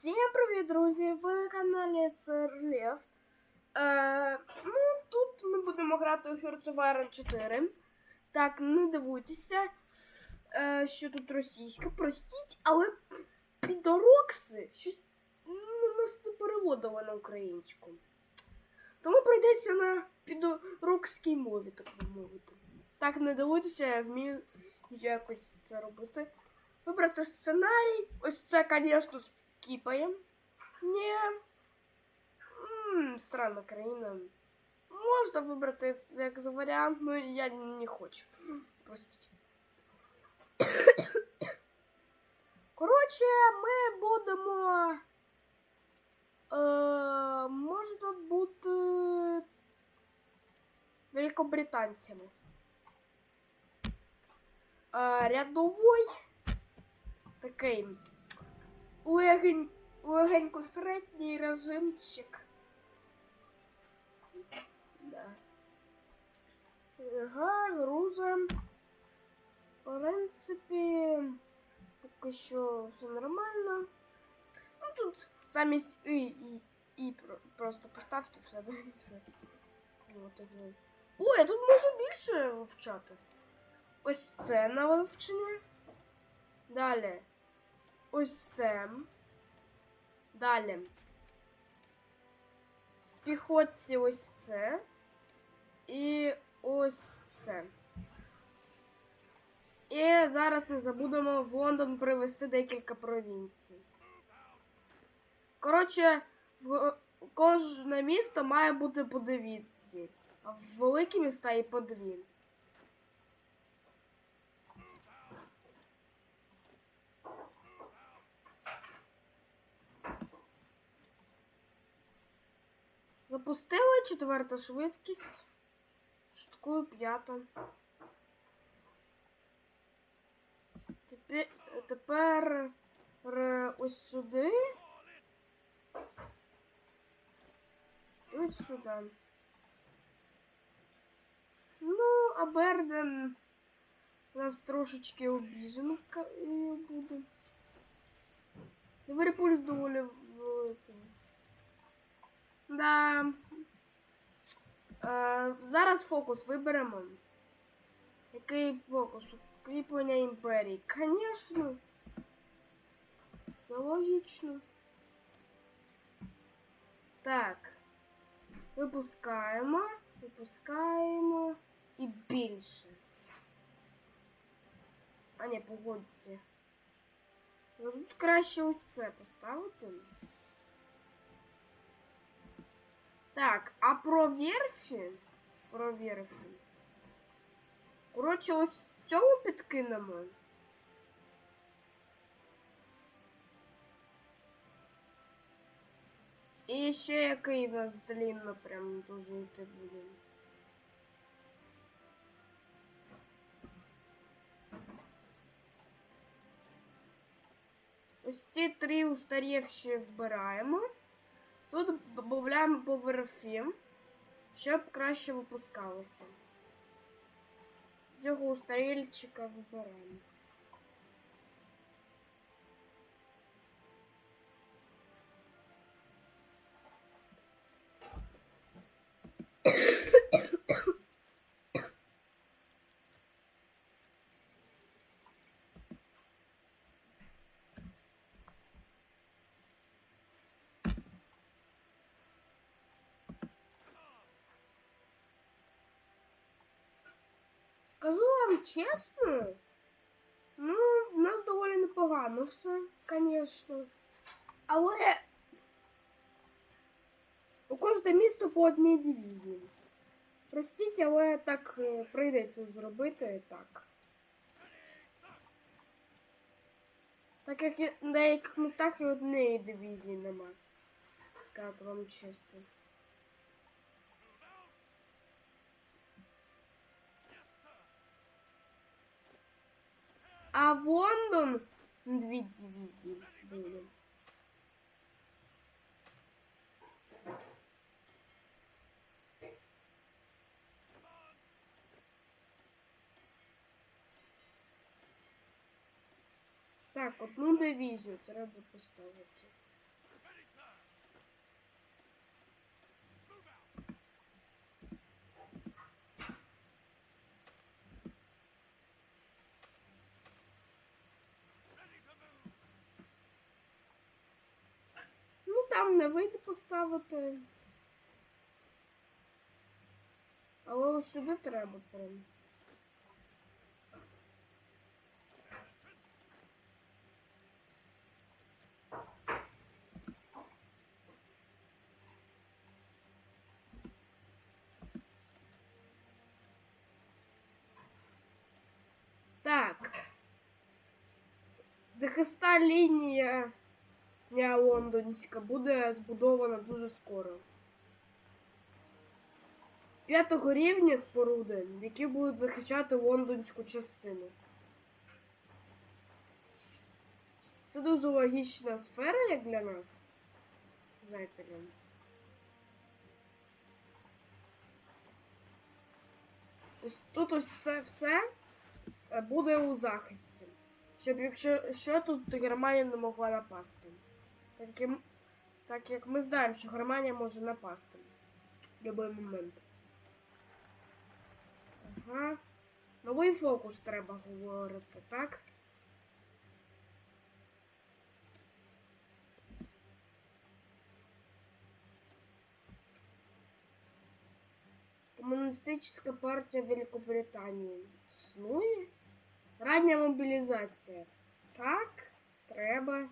Всім привіт, друзі! Ви на каналі Сир Лев. Е, ну, тут ми будемо грати у Hearts of Iron 4. Так, не дивуйтеся, е, що тут російська. Простіть, але підорокси щось ну, нас не переводили на українську. Тому прийдеться на підорокській мові, так мовити. Так, не дивуйтеся, я вмію якось це робити. Вибрати сценарій. Ось це, звісно, скіпаємо. Ні. М, Странна країна. Можна вибрати як за варіант, але я не хочу. Простіть. Коротше, ми будемо. Е, можна бути великобританцями. Е, рядовий такий Легень, легенько середній режимчик. Да. Ага, грузом. В принципі, поки що все нормально. Ну тут замість і, і, і просто поставте в себе і все. От, Ой, я тут можу більше вивчати. Ось це на вивчення. Далі. Ось це. Далі. В піхотці ось це. І ось це. І зараз не забудемо в Лондон привезти декілька провінцій. Коротше, в кожне місто має бути по дивізії, а в великі міста і по дві. Запустили четверта швидкість. Шуткую п'ята. Тепер, тепер ось сюди. І ось сюди. Ну, а Берден у нас трошечки обіжений буде. Ліверпуль доволі великий. Да. Е, зараз фокус виберемо. Який фокус? Укріплення імперії. Звісно. Це логічно. Так. Випускаємо. Випускаємо. І більше. А не, погодьте. Тут краще ось це поставити. Так, а про верфі? Про верфі. Коротше, ось цього підкинемо. І ще який в нас длинно прям дуже йти буде. Ось ці три устарівші вбираємо. Тут додаємо поверфім, щоб краще випускалося. Цього старільчика вибираємо. Скажу вам чесно, ну, в нас доволі непогано все, звісно. Але у кожне місто по одній дивізії. Простіть, але так е, прийдеться зробити так. Так як в деяких містах і однієї дивізії нема. Казати вам чесно. А в Лондон дві дивізії були. Так, одну дивізію треба поставити. Там не вийде поставити. Але ось сюди треба прям. Так. Захисна лінія лондонська буде збудована дуже скоро. П'ятого рівня споруди, які будуть захищати лондонську частину. Це дуже логічна сфера, як для нас. Знаєте ли. Тут ось це все е, буде у захисті. Щоб якщо що тут Германія не могла напасти. Так, як- так як ми знаємо, що Германія може напасти в будь-який момент. Ага. Новий фокус треба говорити, так? Комуністична партія Великобританії. Існує? Рання мобілізація. Так, треба.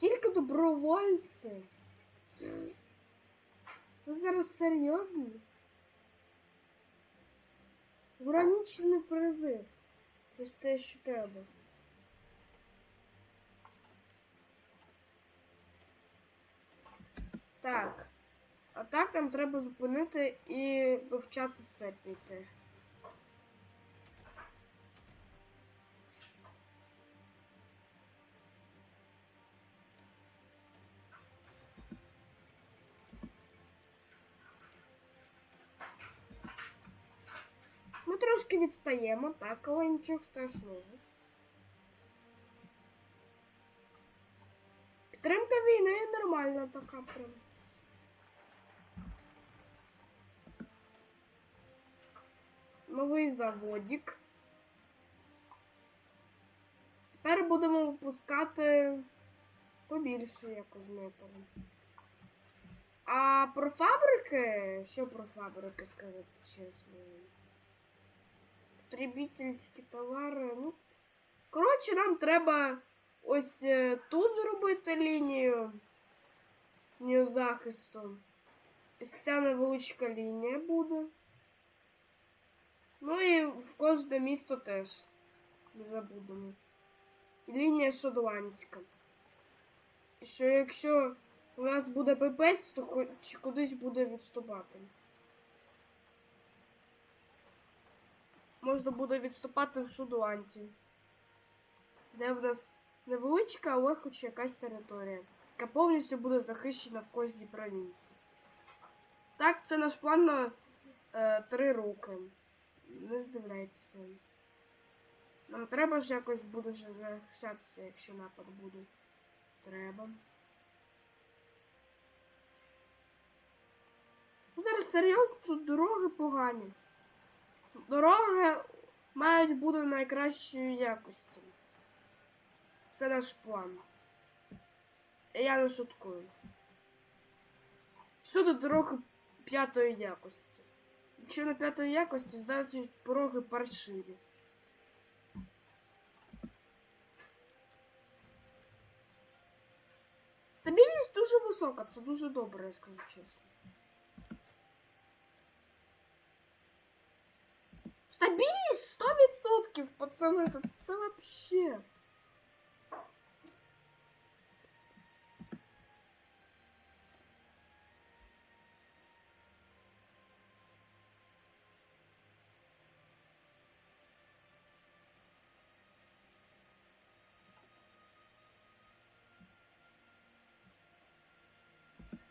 Тільки добровольці. Ви зараз серйозно? Граничний призив. Це ж те, що треба. Так. А так нам треба зупинити і вивчати це піти. Трошки відстаємо, так, але нічого страшного. Підтримка війни нормальна така прям. Новий заводик. Тепер будемо випускати побільше якось знаєте. А про фабрики? Що про фабрики сказати чесно? Потребительські товари. Ну. Коротше, нам треба ось е, тут зробити лінію. Лінію захисту. Ось ця невеличка лінія буде. Ну і в кожне місто теж. Не забудемо. Лінія шотландська. Що якщо у нас буде пипець, то хоч кудись буде відступати. Можна буде відступати в Шотландію. Де в нас невеличка, але хоч якась територія, яка повністю буде захищена в кожній провінції. Так, це наш план на е, три роки. Не здивляйтеся. Нам треба ж якось буде захищатися, якщо напад буде. Треба. Зараз серйозно тут дороги погані. Дороги мають бути найкращої якості. Це наш план. Я не шуткую. Всюди дороги п'ятої якості. Якщо на п'ятої якості, значить пороги паршиві. Стабільність дуже висока, це дуже добре, я скажу чесно. Стабільність 100%, пацани, це, це вообще.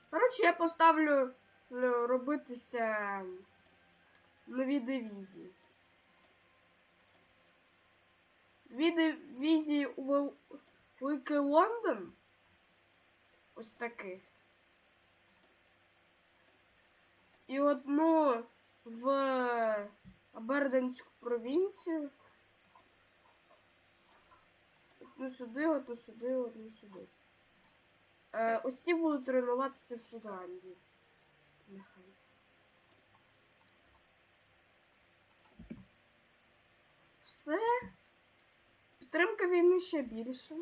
Коротше, я поставлю е, робитися нові дивізії. Дві дивізії у Вел- Великий Лондон. Ось таких. І одну в Аберденську провінцію. одну сюди, одну сюди, одну сюди. Е, ось ці будуть тренуватися в Шотландії. Нехай. Все. Підтримка війни ще більше.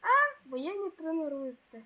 А, воєнні тренуються.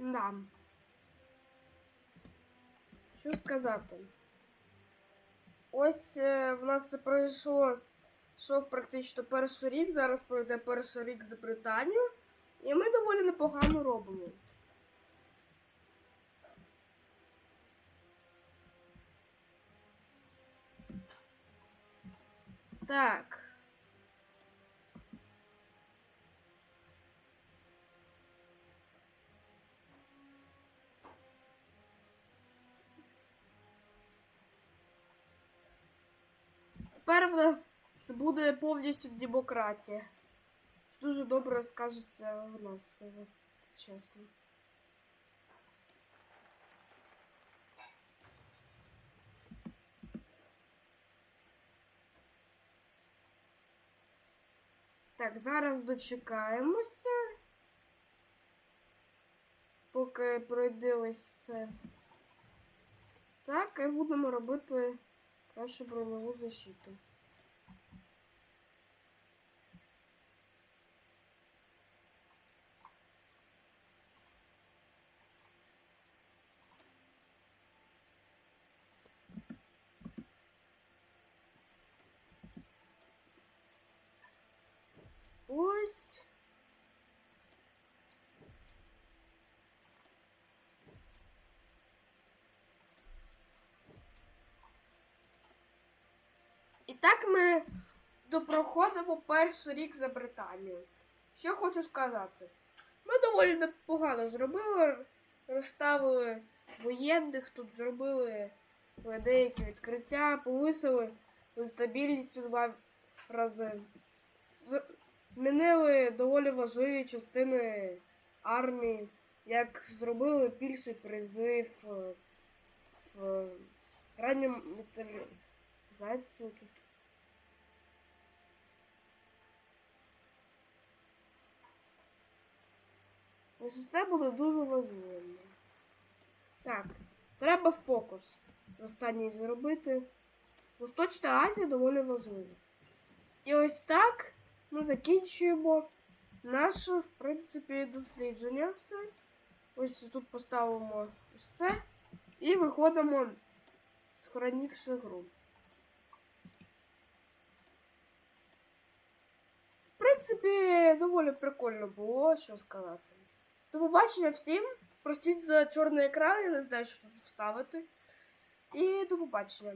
Да. Що сказати? Ось е, в нас це пройшло йшов практично перший рік. Зараз пройде перший рік за Британію. І ми доволі непогано робимо. Так. Тепер в нас буде повністю демократія. Дуже добре скажеться в нас, сказати чесно. Так, зараз дочекаємося. Поки пройде ось це. Так, і будемо робити кращу броневу защиту. Ось. І так ми допроходимо перший рік за Британію. Що хочу сказати. Ми доволі непогано зробили, розставили воєнних, тут зробили деякі відкриття, повисили стабільність у два рази. Змінили доволі важливі частини армії, як зробили більший призив е, в ранню мілітаризацію тут. Ось це буде дуже важливо. Так, треба фокус останній зробити. Восточна Азія доволі важлива. І ось так ми закінчуємо наше, в принципі, дослідження все. Ось тут поставимо ось це. І виходимо, сохранивши гру. В принципі, доволі прикольно було, що сказати. До побачення всім. Простіть за чорний екран, я не знаю, що тут вставити. І до побачення.